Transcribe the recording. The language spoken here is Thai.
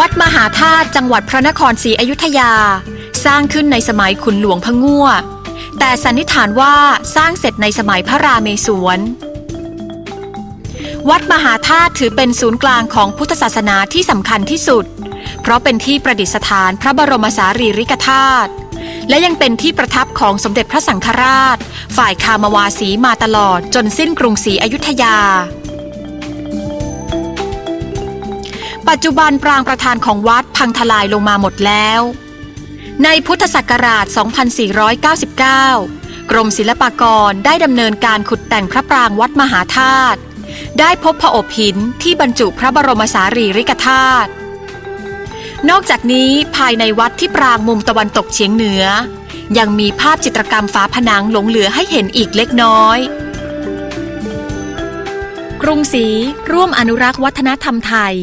วัดมหาธาตุจังหวัดพระนครศรีอยุธยา สร้างขึ้นในสมัยขุนหลวงพะงั่ว แต่สันนิษฐานว่าสร้างเสร็จในสมัยพระรามศวร วัดมหาธาตุถือเป็นศูนย์กลางของพุทธศาสนาที่สำคัญที่สุด เพราะเป็นที่ประดิษฐานพระบรมสารีริกธาตุและยังเป็นที่ประทับของสมเด็จพระสังฆราช ฝ่ายคามวาสีมาตลอดจนสิ้นกรุงศรีอยุธยา ปัจจุบันปรางประธานของวัดพังทลายลงมาหมดแล้ว ในพุทธศักราช 2499 กรมศิลปากรได้ดำเนินการขุดแต่งพระปรางวัดมหาธาตุได้พบผอบหินที่บรรจุพระบรมสารีริกธาตุนอกจากนี้ภายในวัดที่ปรางมุมตะวันตกเฉียงเหนือ ยังมีภาพจิตรกรรมฝาผนังหลงเหลือให้เห็นอีกเล็กน้อย กรุงศรีร่วมอนุรักษ์วัฒนธรรมไทย